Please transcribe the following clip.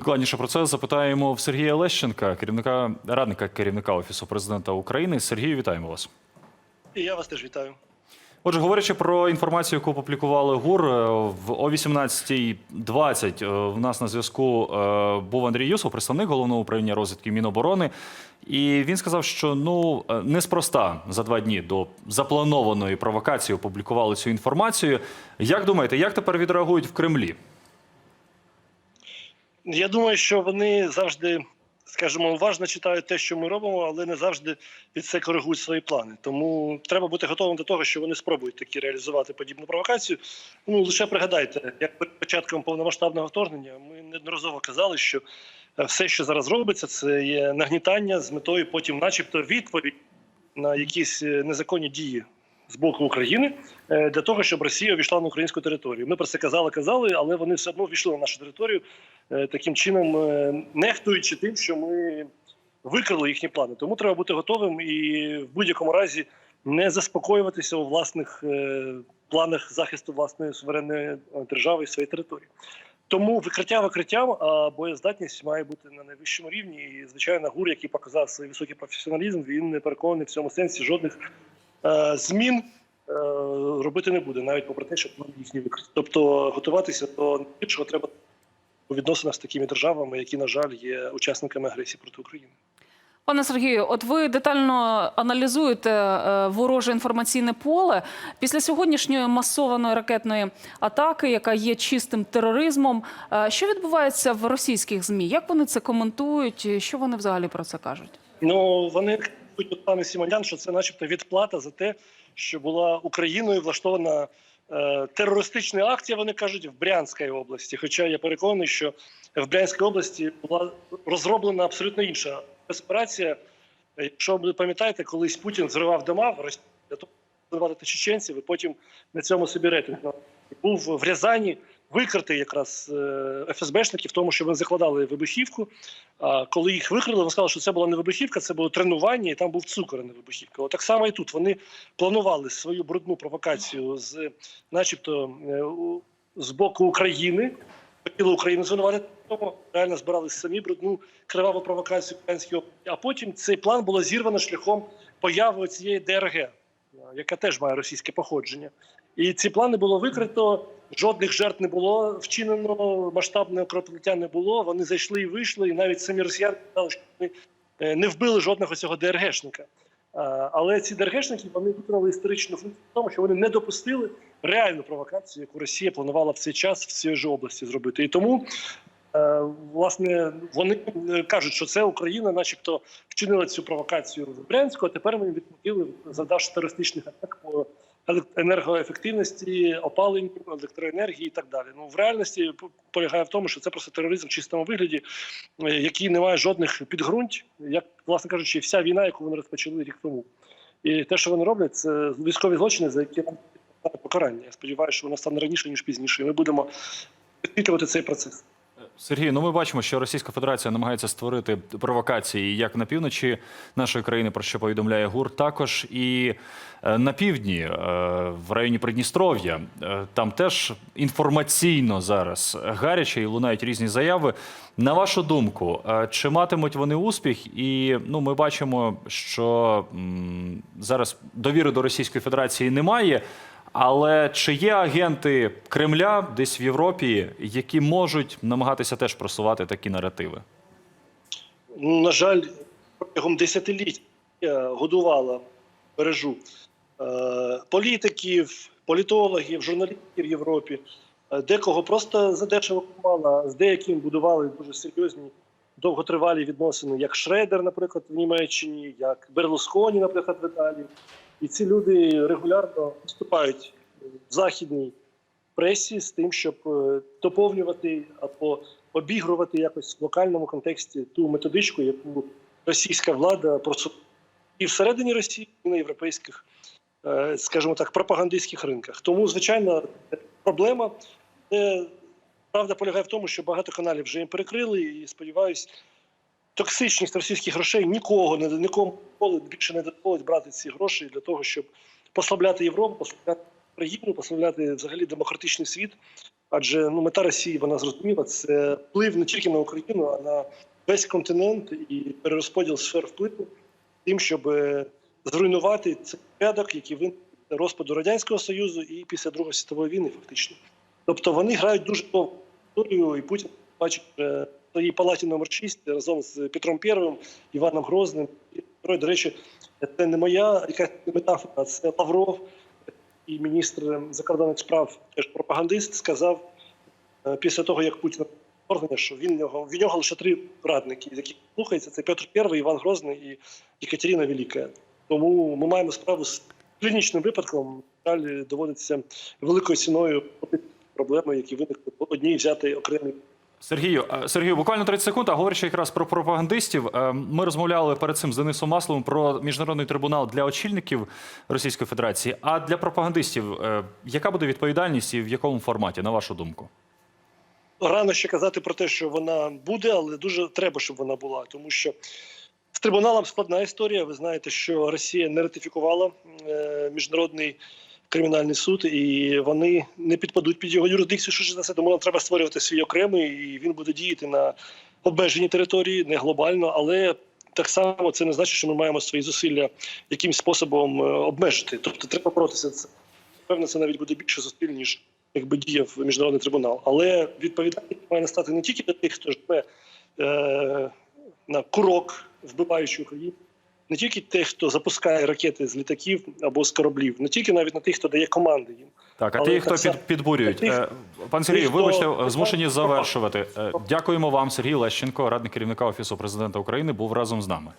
Докладніше про це запитаємо в Сергія Лещенка, керівника радника керівника офісу президента України. Сергію, вітаємо вас. І я вас теж вітаю. Отже, говорячи про інформацію, яку опублікували ГУР, е, в о 18.20 е, в нас на зв'язку е, був Андрій Юсов, представник головного управління розвідки Міноборони. І він сказав, що ну неспроста за два дні до запланованої провокації опублікували цю інформацію. Як думаєте, як тепер відреагують в Кремлі? Я думаю, що вони завжди, скажімо, уважно читають те, що ми робимо, але не завжди під це коригують свої плани. Тому треба бути готовим до того, що вони спробують таки реалізувати подібну провокацію. Ну лише пригадайте, як перед початком повномасштабного вторгнення ми неодноразово казали, що е, все, що зараз робиться, це є нагнітання з метою потім, начебто, відповідь на якісь е, незаконні дії. З боку України е, для того, щоб Росія увійшла на українську територію. Ми про це казали, казали, але вони все одно війшли на нашу територію е, таким чином, е, нехтуючи тим, що ми викрили їхні плани. Тому треба бути готовим і в будь-якому разі не заспокоюватися у власних планах захисту власної суверенної держави і своєї території. Тому викриття викриттям, а боєздатність має бути на найвищому рівні. І звичайно, гур, який показав свій високий професіоналізм, він не переконаний в цьому сенсі жодних змін е, робити не буде, навіть попри те, що план їхні викриті. Тобто готуватися до іншого треба у відносинах з такими державами, які, на жаль, є учасниками агресії проти України. Пане Сергію, от ви детально аналізуєте е, вороже інформаційне поле після сьогоднішньої масованої ракетної атаки, яка є чистим тероризмом. е, Що відбувається в російських змі? Як вони це коментують? Що вони взагалі про це кажуть? Ну вони кажуть, от пане Сімонян, що це, начебто, відплата за те, що була Україною влаштована е, терористична акція. Вони кажуть в Брянській області. Хоча я переконаний, що в Брянській області була розроблена абсолютно інша операція. Якщо ви пам'ятаєте, колись Путін зривав дома в Росії для того, щоб чеченців, і потім на цьому собі рейтинг був в Рязані. Викритий якраз е, ФСБшники в тому, що вони закладали вибухівку. А коли їх викрили, вони сказали, що це була не вибухівка, це було тренування, і там був цукор, а не вибухівка. От так само і тут вони планували свою брудну провокацію з, начебто, е, з боку України. Хотіли Україну звинуватити, тому реально збирали самі брудну криваву провокацію українській області. А потім цей план було зірвано шляхом появи цієї ДРГ, яка теж має російське походження. І ці плани було викрито. Жодних жертв не було вчинено, масштабне кровопролиття не було. Вони зайшли і вийшли, і навіть самі росіяни сказали, що вони е, не вбили жодного цього ДРГшника. Але ці ДРГшники вони виконали історичну функцію в тому, що вони не допустили реальну провокацію, яку Росія планувала в цей час в цій же області зробити. І тому е, власне вони е, кажуть, що це Україна, начебто, вчинила цю провокацію в Брянську, а тепер вони відповіли, завдавши терористичних атак по енергоефективності, опаленню, електроенергії і так далі. Ну в реальності полягає в тому, що це просто тероризм в чистому вигляді, е, який не має жодних підґрунт, як власне кажучи, вся війна, яку вони розпочали рік тому. І те, що вони роблять, це військові злочини, за які покарання. Я сподіваюся, що воно стане раніше ніж пізніше. І ми будемо підпитувати цей процес. Сергій, ну ми бачимо, що Російська Федерація намагається створити провокації як на півночі нашої країни, про що повідомляє ГУР, також і е, на півдні, е, в районі Придністров'я. Е, Там теж інформаційно зараз гаряче і лунають різні заяви. На вашу думку, чи матимуть вони успіх? І ну, ми бачимо, що зараз довіри до Російської Федерації немає. Але чи є агенти Кремля десь в Європі, які можуть намагатися теж просувати такі наративи? На жаль, протягом десятиліть годувала мережу е, політиків, політологів, журналістів в Європі. Е, Декого просто задешево купувала, з деяким будували дуже серйозні довготривалі відносини, як Шредер, наприклад, в Німеччині, як Берлусконі, наприклад, в Італії. І ці люди регулярно виступають в західній пресі з тим, щоб е, доповнювати або обігрувати якось в локальному контексті ту методичку, яку російська влада просуває і всередині Росії, і на європейських, е, скажімо так, пропагандистських ринках. Тому, звичайно, проблема. Е, Правда полягає в тому, що багато каналів вже їм перекрили, і сподіваюсь, токсичність російських грошей нікого не нікому більше не дозволить брати ці гроші для того, щоб послабляти Європу, послабляти Україну, послабляти взагалі демократичний світ Адже ну, мета Росії вона зрозуміла це вплив не тільки на Україну, а на весь континент і перерозподіл сфер впливу тим, щоб е, зруйнувати цей порядок, який після розпаду радянського союзу і після Другої світової війни, фактично. Тобто вони грають дуже довго історію, і Путін бачить е, своїй палаті номер 6 разом з Петром І, Іваном Грозним. До речі, це не моя якась метафора, це Лавров і міністр закордонних справ, теж пропагандист, сказав е, після того, як Путін вторгнення, що він нього в нього лише три радники, з яких слухається: це Петр І, Іван Грозний і Екатерина Велика. Тому ми маємо справу з клінічним випадком. Далі доводиться великою ціною проблеми, які виникли одній взяти окремій Сергію, е, Сергію, буквально 30 секунд. А говорячи якраз про пропагандистів, е, ми розмовляли перед цим з Денисом Масловим про міжнародний трибунал для очільників Російської Федерації. А для пропагандистів, е, яка буде відповідальність і в якому форматі, на вашу думку? Рано ще казати про те, що вона буде, але дуже треба, щоб вона була, тому що з трибуналом складна історія. Ви знаєте, що Росія не ратифікувала міжнародний кримінальний суд, і вони не підпадуть під його юрисдикцію. Що ж за це, тому нам треба створювати свій окремий, і він буде діяти на обмеженій території, не глобально, але. Так само це не значить, що ми маємо свої зусилля якимсь способом е, обмежити. Тобто треба боротися цим. Певно, це навіть буде більше зусиль, ніж якби діяв міжнародний трибунал. Але відповідальність має настати не тільки для тих, хто живе е, на курок, вбиваючи Україну, не тільки тих, хто запускає ракети з літаків або з кораблів, не тільки навіть на тих, хто дає команди їм. Так, а Але ті, хто під, підбурюють. Тих- Е, Пан Сергій, тих, вибачте, змушені завершувати. Е, Дякуємо вам, Сергій Лещенко, радник керівника Офісу президента України, був разом з нами.